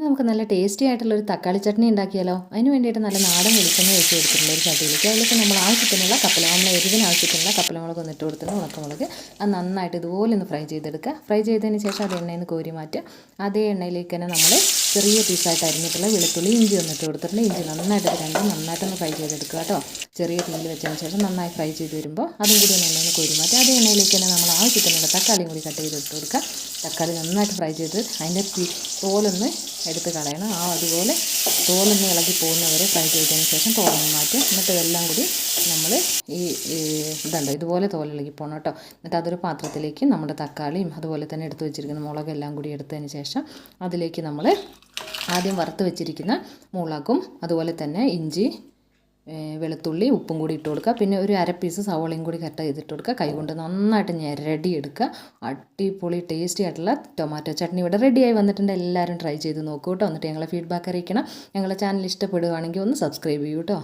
നമുക്ക് നല്ല ടേസ്റ്റി ആയിട്ടുള്ളൊരു തക്കാളി ചട്നി ഉണ്ടാക്കിയാലോ? അതിന് വേണ്ടിയിട്ട് നല്ല നാടൻ വെളിച്ചെണ്ണ ഒഴിച്ച് കൊടുത്തിട്ടുള്ള ഒരു ചട്ടിയിലേക്ക്. അതിലേക്ക് നമ്മൾ ആവശ്യത്തിനുള്ള കപ്പല നമ്മൾ എരിവിന് ആവശ്യത്തിനുള്ള കപ്പലമുളക് ഒന്ന് ഇട്ട് കൊടുത്തിട്ടുണ്ട് ഉണക്കമുളക്. അത് നന്നായിട്ട് ഇതുപോലെ ഒന്ന് ഫ്രൈ ചെയ്തെടുക്കുക. ഫ്രൈ ചെയ്തതിന് ശേഷം അത് എണ്ണയിൽ നിന്ന് കോരി മാറ്റുക. അതേ എണ്ണയിലേക്ക് തന്നെ നമ്മൾ ചെറിയ പീസായിട്ട് അരിഞ്ഞിട്ടുള്ള വെളുത്തുള്ളി ഇഞ്ചി ഒന്നിട്ട് കൊടുത്തിട്ടുണ്ട്. ഇഞ്ചി നന്നായിട്ട് രണ്ടും നന്നായിട്ടൊന്ന് ഫ്രൈ ചെയ്തെടുക്കുക കേട്ടോ. ചെറിയ തീയിൽ വെച്ചതിന് ശേഷം നന്നായി ഫ്രൈ ചെയ്ത് വരുമ്പോൾ അതും കൂടി ഒന്ന് എണ്ണയിൽ കോരി മാറ്റുക. അതേ എണ്ണയിലേക്ക് തന്നെ നമ്മൾ ആവശ്യത്തിനുള്ള തക്കാളിയും കൂടി കട്ട് ചെയ്ത് ഇട്ട് കൊടുക്കുക. തക്കാളി നന്നായിട്ട് ഫ്രൈ ചെയ്ത് അതിന്റെ തോലൊന്ന് എടുത്ത് കളയണം. ആ അതുപോലെ തോലൊന്ന് ഇളകി പോകുന്നവരെ ഫ്രൈ ചെയ്തതിന് ശേഷം തോലൊന്ന് മാറ്റും എന്നിട്ട് എല്ലാം കൂടി നമ്മൾ ഈ ഇതുണ്ടോ. ഇതുപോലെ തോലിളകി പോകണം കേട്ടോ. എന്നിട്ട് അതൊരു പാത്രത്തിലേക്ക് നമ്മുടെ തക്കാളിയും അതുപോലെ തന്നെ എടുത്ത് വെച്ചിരിക്കുന്ന മുളകെല്ലാം കൂടി എടുത്തതിന് ശേഷം അതിലേക്ക് നമ്മൾ ആദ്യം വറുത്ത് വെച്ചിരിക്കുന്ന മുളകും അതുപോലെ തന്നെ ഇഞ്ചി വെളുത്തുള്ളി ഉപ്പും കൂടി ഇട്ട് കൊടുക്കുക. പിന്നെ ഒരു അര പീസ് സവോളയും കൂടി കട്ട് ചെയ്തിട്ട് കൊടുക്കുക. കൈകൊണ്ട് നന്നായിട്ട് ഞെരടി എടുക്കുക. അടിപൊളി ടേസ്റ്റി ആയിട്ടുള്ള ടൊമാറ്റോ ചട്നി ഇവിടെ റെഡിയായി വന്നിട്ടുണ്ട്. എല്ലാവരും ട്രൈ ചെയ്ത് നോക്കൂ കേട്ടോ. എന്നിട്ട് ഞങ്ങളെ ഫീഡ്ബാക്ക് അറിയിക്കണം. ഞങ്ങളെ ചാനൽ ഇഷ്ടപ്പെടുകയാണെങ്കിൽ ഒന്ന് സബ്സ്ക്രൈബ് ചെയ്യൂ കേട്ടോ.